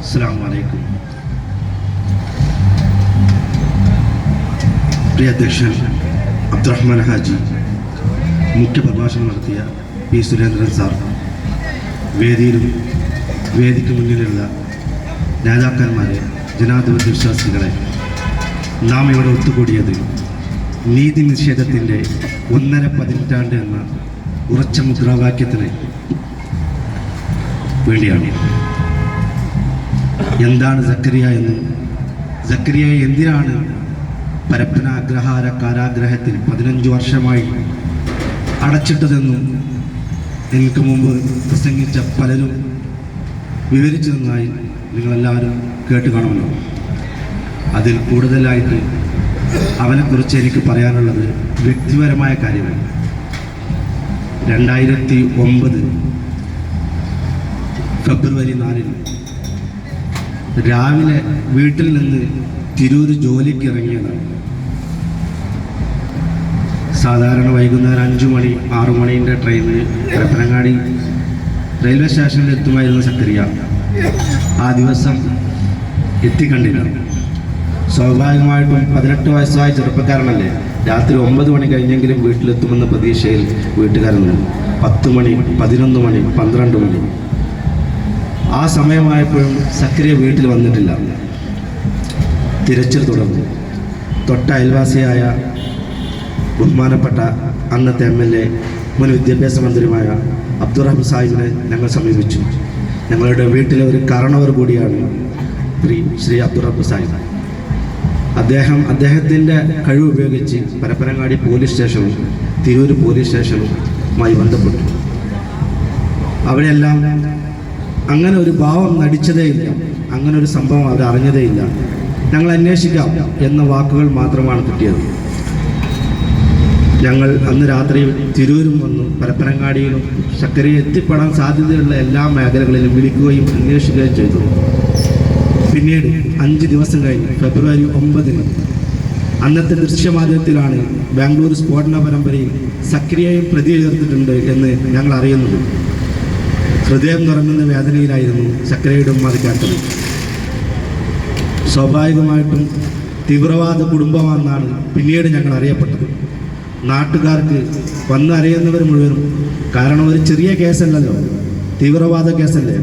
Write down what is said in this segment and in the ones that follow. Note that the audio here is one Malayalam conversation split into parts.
അസ്സാം വലൈക്കും പ്രിയ അധ്യക്ഷൻ അബ്ദുറഹ്മാൻ ഹാജി മുഖ്യ പ്രഭാഷണം നടത്തിയ പി സുരേന്ദ്രൻ സാർ. വേദിയിലും വേദിക്ക് മുന്നിലുള്ള നേതാക്കന്മാരെ ജനാധിപത്യ വിശ്വാസികളെ നാം ഇവിടെ ഒത്തുകൂടിയത് നീതി നിഷേധത്തിന്റെ ഒന്നര പതിറ്റാണ്ട് എന്ന ഉറച്ച മുദ്രാവാക്യത്തിന് വേണ്ടിയാണ് എന്താണ് സക്കരിയ എന്ന്? സക്കരിയ എന്തിനാണ് പരപ്പനാഗ്രഹാര കാരാഗ്രഹത്തിൽ പതിനഞ്ച് വർഷമായി അടച്ചിട്ടതെന്നും എനിക്ക് മുമ്പ് പ്രസംഗിച്ച പലരും വിവരിച്ചു നിന്നായി നിങ്ങളെല്ലാവരും കേട്ട് കാണുമല്ലോ അതിൽ കൂടുതലായിട്ട് അവനെക്കുറിച്ച് എനിക്ക് പറയാനുള്ളത് വ്യക്തിപരമായ കാര്യമാണ് രണ്ടായിരത്തി ഒമ്പത് ഫെബ്രുവരി നാലിന് രാവിലെ വീട്ടിൽ നിന്ന് തിരൂർ ജോലിക്ക് ഇറങ്ങിയതാണ്. സാധാരണ വൈകുന്നേരം അഞ്ചു മണി ആറു മണീന്റെ ട്രെയിന് പരപ്പനങ്ങാടി റെയിൽവേ സ്റ്റേഷനിൽ എത്തുമായിരുന്നു സക്രിയ ആ ദിവസം എത്തിക്കണ്ടില്ല സ്വാഭാവികമായിട്ടും പതിനെട്ട് വയസ്സായ ചെറുപ്പക്കാരനല്ലേ രാത്രി ഒമ്പത് മണി കഴിഞ്ഞെങ്കിലും വീട്ടിലെത്തുമെന്ന പ്രതീക്ഷയിൽ വീട്ടുകാരൻ പത്ത് മണി പതിനൊന്ന് മണി പന്ത്രണ്ട് മണി ആ സമയമായപ്പോഴും സക്രിയ വീട്ടിൽ വന്നിട്ടില്ല. തിരച്ചിൽ തുടർന്നു. തൊട്ട അയൽവാസിയായ ബഹുമാനപ്പെട്ട അന്നത്തെ എം എൽ എ മുൻ വിദ്യാഭ്യാസ മന്ത്രിയുമായ അബ്ദുറഹ്മാൻ സാഹിബിനെ ഞങ്ങൾ സമീപിച്ചു. ഞങ്ങളുടെ വീട്ടിലെ ഒരു കാരണവർ കൂടിയാണ് ശ്രീ ശ്രീ അബ്ദുറഹ്മാൻ സാഹിബ്. അദ്ദേഹം അദ്ദേഹത്തിന്റെ കഴിവ് ഉപയോഗിച്ച് പരപ്പനങ്ങാടി പോലീസ് സ്റ്റേഷനും തിരൂർ പോലീസ് സ്റ്റേഷനുമായി ബന്ധപ്പെട്ടു. അവിടെയെല്ലാം അങ്ങനെ ഒരു ഭാവം നടിച്ചതേയില്ല അങ്ങനെ ഒരു സംഭവം അവർ അറിഞ്ഞതേയില്ല ഞങ്ങൾ അന്വേഷിക്കാം എന്ന വാക്കുകൾ മാത്രമാണ് കിട്ടിയത്. ഞങ്ങൾ അന്ന് രാത്രി തിരൂരും വന്നു പരപ്പനങ്ങാടിയിലും ശക്കരയെ എത്തിപ്പെടാൻ സാധ്യതയുള്ള എല്ലാ മേഖലകളിലും വിളിക്കുകയും അന്വേഷിക്കുകയും ചെയ്തു. പിന്നീട് അഞ്ച് ദിവസം കഴിഞ്ഞ് ഫെബ്രുവരി ഒമ്പതിന് അന്നത്തെ ദൃശ്യമാധ്യമത്തിലാണ് ബാംഗ്ലൂർ സ്ഫോടന പരമ്പരയിൽ സക്രിയയും പ്രതി ചേർത്തിട്ടുണ്ട് എന്ന് ഞങ്ങൾ അറിയുന്നത്. ഹൃദയം തുറങ്ങുന്ന വേദനയിലായിരുന്നു ചക്രയുടെ ഉമ്മ അത് സ്വാഭാവികമായിട്ടും തീവ്രവാദ കുടുംബമാണെന്നാണ് പിന്നീട് ഞങ്ങൾ അറിയപ്പെട്ടത്. നാട്ടുകാർക്ക് വന്നറിയുന്നവർ മുഴുവനും കാരണം ഒരു ചെറിയ കേസല്ലല്ലോ തീവ്രവാദ കേസല്ലേ?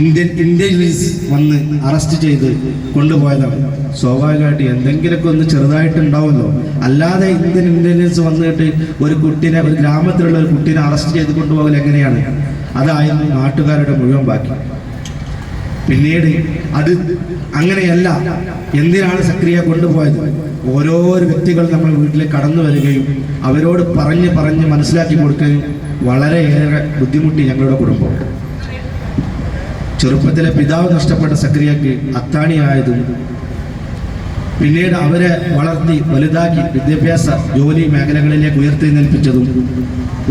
ഇന്ത്യൻ ഇന്റലിജൻസ് വന്ന് അറസ്റ്റ് ചെയ്ത് കൊണ്ടുപോയതാണ്. സ്വാഭാവികമായിട്ട് എന്തെങ്കിലുമൊക്കെ ഒന്ന് ചെറുതായിട്ടുണ്ടാവുമല്ലോ. അല്ലാതെ ഇന്ത്യൻ ഇന്റലിജൻസ് വന്നിട്ട് ഒരു കുട്ടീനെ ഒരു ഗ്രാമത്തിലുള്ള ഒരു കുട്ടീനെ അറസ്റ്റ് ചെയ്ത് കൊണ്ടുപോകൽ എങ്ങനെയാണ്? അതായിരുന്നു നാട്ടുകാരുടെ മുഴുവൻ ബാക്കി. പിന്നീട് അത് അങ്ങനെയല്ല. എന്തിനാണ് സക്രിയ കൊണ്ടുപോയത്? ഓരോരോ വ്യക്തികൾ നമ്മൾ വീട്ടിൽ കടന്നു വരികയും അവരോട് പറഞ്ഞ് പറഞ്ഞ് മനസ്സിലാക്കി കൊടുക്കുകയും വളരെയേറെ ബുദ്ധിമുട്ടി ഞങ്ങളുടെ കുടുംബം. ചെറുപ്പത്തിലെ പിതാവ് നഷ്ടപ്പെട്ട സക്രിയക്ക് അത്താണിയായതും പിന്നീട് അവരെ വളർത്തി വലുതാക്കി വിദ്യാഭ്യാസ ജോലി മേഖലകളിലേക്ക് ഉയർത്തി നിൽപ്പിച്ചതും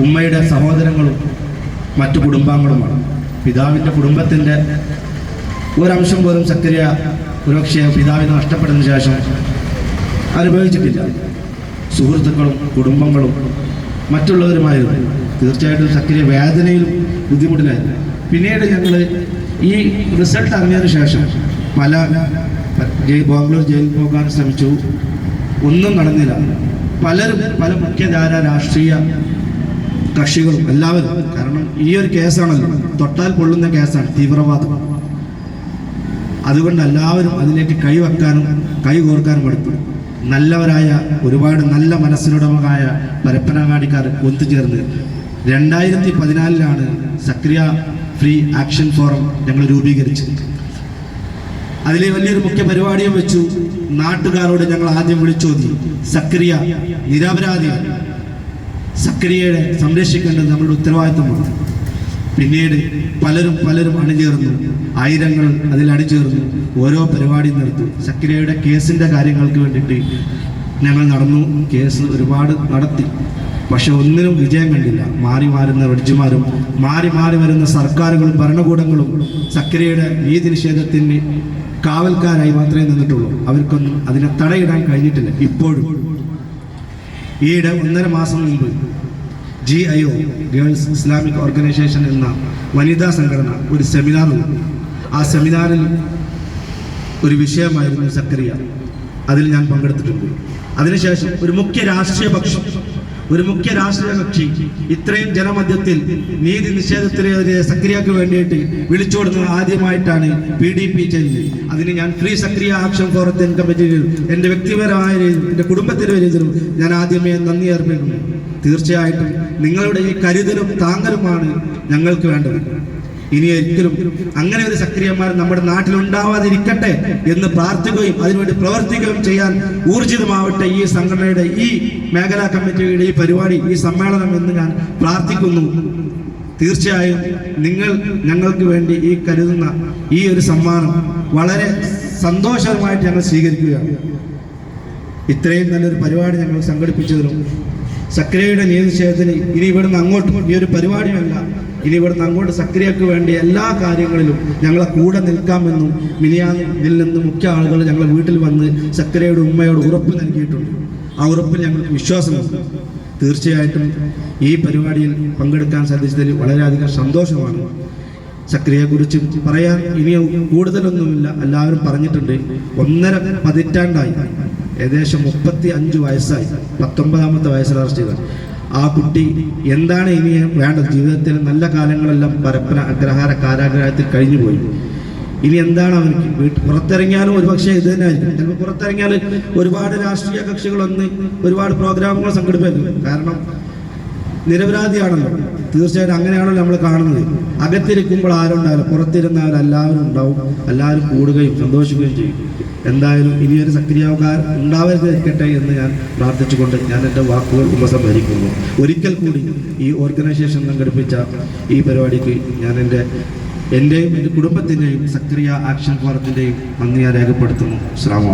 ഉമ്മയുടെ സഹോദരങ്ങളും മറ്റു കുടുംബാംഗങ്ങളുമാണ്. പിതാവിന്റെ കുടുംബത്തിന്റെ ഒരംശം പോലും സക്രിയ ഒരുപക്ഷെ പിതാവിന് നഷ്ടപ്പെട്ടതിന് ശേഷം അനുഭവിച്ചിട്ടില്ല. സുഹൃത്തുക്കളും കുടുംബങ്ങളും മറ്റുള്ളവരുമായിരുന്നു. തീർച്ചയായിട്ടും സക്രിയ വേദനയിലും ബുദ്ധിമുട്ടിലായിരുന്നു. പിന്നീട് ഞങ്ങൾ ഈ റിസൾട്ട് അറിഞ്ഞതിന് ശേഷം പല ബാംഗ്ലൂർ ജയിലിൽ പോകാൻ ശ്രമിച്ചു. ഒന്നും നടന്നില്ല. പലരും പല മുഖ്യധാര രാഷ്ട്രീയ കക്ഷികളും എല്ലാവരും കാരണം ഈ ഒരു കേസാണല്ലോ. തൊട്ടാൽ പൊള്ളുന്ന കേസാണ് തീവ്രവാദം. അതുകൊണ്ട് എല്ലാവരും അതിലേക്ക് കൈവെക്കാനും കൈ കോർക്കാനും എടുത്തു നല്ലവരായ ഒരുപാട് നല്ല മനസ്സിനുടമകായ പരപ്പനങ്ങാടിക്കാർ ഒത്തുചേർന്ന് രണ്ടായിരത്തി പതിനാലിലാണ് സക്രിയ ഫ്രീ ആക്ഷൻ ഫോറം ഞങ്ങൾ രൂപീകരിച്ചത്. അതിലെ വലിയൊരു മുഖ്യ പരിപാടിയും വെച്ചു. നാട്ടുകാരോട് ഞങ്ങൾ ആദ്യം വിളിച്ചോതി. സക്രിയ നിരപരാധിയാണ്. സക്രിയയെ സംരക്ഷിക്കേണ്ടത് നമ്മുടെ ഉത്തരവാദിത്വമാണ് പിന്നീട് പലരും പലരും അണിചേർന്നു. ആയിരങ്ങൾ അതിൽ അണിചേർന്നു. ഓരോ പരിപാടിയും നടത്തി സക്രിയയുടെ കേസിന്റെ കാര്യങ്ങൾക്ക് വേണ്ടിയിട്ട് ഞങ്ങൾ നടന്നു. കേസ് ഒരുപാട് നടത്തി. പക്ഷെ ഒന്നിനും വിജയം കണ്ടില്ല. മാറി മാറുന്ന റഡ്ജിമാരും മാറി മാറി വരുന്ന സർക്കാരുകളും ഭരണകൂടങ്ങളും സക്രിയയുടെ നീതി നിഷേധത്തിന് കാവൽക്കാരായി മാത്രമേ നിന്നിട്ടുള്ളൂ. അവർക്കൊന്നും അതിനെ തടയിടാൻ കഴിഞ്ഞിട്ടില്ല. ഇപ്പോഴും. ഈയിടെ ഒന്നര മാസം മുൻപ് G I O girls Islamic organisation എന്ന വനിതാ സംഘടന ഒരു സെമിനാർ. ആ സെമിനാറിൽ ഒരു വിഷയമായിരുന്നു സക്രിയ അതിൽ ഞാൻ പങ്കെടുത്തിട്ടുണ്ട് അതിനുശേഷം ഒരു മുഖ്യ രാഷ്ട്രീയ പക്ഷം ഒരു മുഖ്യ രാഷ്ട്രീയ കക്ഷി. ഇത്രയും ജനമധ്യത്തിൽ നീതി നിഷേധത്തിനെതിരെ സക്രിയക്ക് വേണ്ടിയിട്ട് വിളിച്ചോടുന്നത് ആദ്യമായിട്ടാണ് പി ഡി പി ചെയ്യുന്നത്. അതിന് ഞാൻ ഫ്രീ സക്രിയ ആക്ഷൻ ഫോറത്തിൻ കമ്മിറ്റിയിൽ എന്റെ വ്യക്തിപരമായ രീതിയിലും എന്റെ കുടുംബത്തിന്റെ രീതിയിലും ഞാൻ ആദ്യമേ നന്ദി അർപ്പിക്കുന്നു. തീർച്ചയായിട്ടും നിങ്ങളുടെ ഈ കരുതലും താങ്ങലുമാണ് ഞങ്ങൾക്ക് വേണ്ടത്. ഇനി ഒരിക്കലും അങ്ങനെ ഒരു സക്രിയന്മാർ നമ്മുടെ നാട്ടിൽ ഉണ്ടാവാതിരിക്കട്ടെ എന്ന് പ്രാർത്ഥിക്കുകയും അതിനുവേണ്ടി പ്രവർത്തിക്കുകയും ചെയ്യാൻ ഊർജിതമാവട്ടെ ഈ സംഘടനയുടെ ഈ മേഖലാ കമ്മിറ്റിയുടെ ഈ പരിപാടി ഈ സമ്മേളനം എന്ന് ഞാൻ പ്രാർത്ഥിക്കുന്നു. തീർച്ചയായും നിങ്ങൾ ഞങ്ങൾക്ക് വേണ്ടി ഈ കരുതുന്ന ഈ ഒരു സമ്മാനം വളരെ സന്തോഷകരമായിട്ട് ഞങ്ങൾ സ്വീകരിക്കുകയാണ്. ഇത്രയും നല്ലൊരു പരിപാടി ഞങ്ങൾ സംഘടിപ്പിച്ചതിനും സക്രിയയുടെ നിയന്ത്രിച്ചതിന് ഇനി ഇവിടുന്ന് അങ്ങോട്ടും ഈ ഒരു പരിപാടിയല്ല ഇനി ഇവിടുന്ന് അങ്ങോട്ട് സക്രിയക്ക് വേണ്ടി എല്ലാ കാര്യങ്ങളിലും ഞങ്ങളെ കൂടെ നിൽക്കാമെന്നും മിനിയാനിൽ നിന്ന് മുഖ്യ ആളുകൾ ഞങ്ങളെ വീട്ടിൽ വന്ന് സക്രിയയുടെ ഉമ്മയോട് ഉറപ്പ് നൽകിയിട്ടുണ്ട്. ആ ഉറപ്പിൽ ഞങ്ങൾക്ക് വിശ്വാസമുണ്ട്. തീർച്ചയായിട്ടും ഈ പരിപാടിയിൽ പങ്കെടുക്കാൻ സാധിച്ചതിൽ വളരെയധികം സന്തോഷമാണ്. സക്രിയയെക്കുറിച്ച് പറയാൻ ഇനി കൂടുതലൊന്നുമില്ല. എല്ലാവരും പറഞ്ഞിട്ടുണ്ട് ഒന്നര പതിറ്റാണ്ടായി. ഏകദേശം മുപ്പത്തി അഞ്ച് വയസ്സായി. പത്തൊമ്പതാമത്തെ വയസ്സിൽ അറസ്റ്റ് ചെയ്തത് ആ കുട്ടി എന്താണ് ഇനി വേണ്ടത്? ജീവിതത്തിൽ നല്ല കാലങ്ങളെല്ലാം പരപ്പന അഗ്രഹാര കാരാഗ്രഹത്തിൽ കഴിഞ്ഞുപോയി. ഇനി എന്താണ് അവർക്ക്? വീട്ടിൽ പുറത്തിറങ്ങിയാലും ഒരുപക്ഷെ ഇത് തന്നെ ആയിരിക്കും ചിലപ്പോൾ പുറത്തിറങ്ങിയാൽ ഒരുപാട് രാഷ്ട്രീയ കക്ഷികളൊന്ന് ഒരുപാട് പ്രോഗ്രാമുകൾ സംഘടിപ്പിക്കും. കാരണം നിരപരാധിയാണല്ലോ. തീർച്ചയായിട്ടും അങ്ങനെയാണല്ലോ നമ്മൾ കാണുന്നത്. അകത്തിരിക്കുമ്പോൾ ആരുണ്ടാവില്ല. പുറത്തിരുന്നവർ എല്ലാവരും ഉണ്ടാവും. എല്ലാവരും കൂടുകയും സന്തോഷിക്കുകയും ചെയ്യും. എന്തായാലും ഇനിയൊരു സക്രിയാവുകാർ ഉണ്ടാവരുതിരിക്കട്ടെ എന്ന് ഞാൻ പ്രാർത്ഥിച്ചുകൊണ്ട് ഞാൻ എന്റെ വാക്കുകൾ ഉപസംഹരിക്കുന്നു. ഒരിക്കൽ കൂടി ഈ ഓർഗനൈസേഷൻ സംഘടിപ്പിച്ച ഈ പരിപാടിക്ക് ഞാൻ എന്റെ എന്റെയും എന്റെ കുടുംബത്തിന്റെയും സക്രിയ ആക്ഷൻ ഫോറത്തിന്റെയും നന്ദി ഞാൻ രേഖപ്പെടുത്തുന്നു. അസ്സാം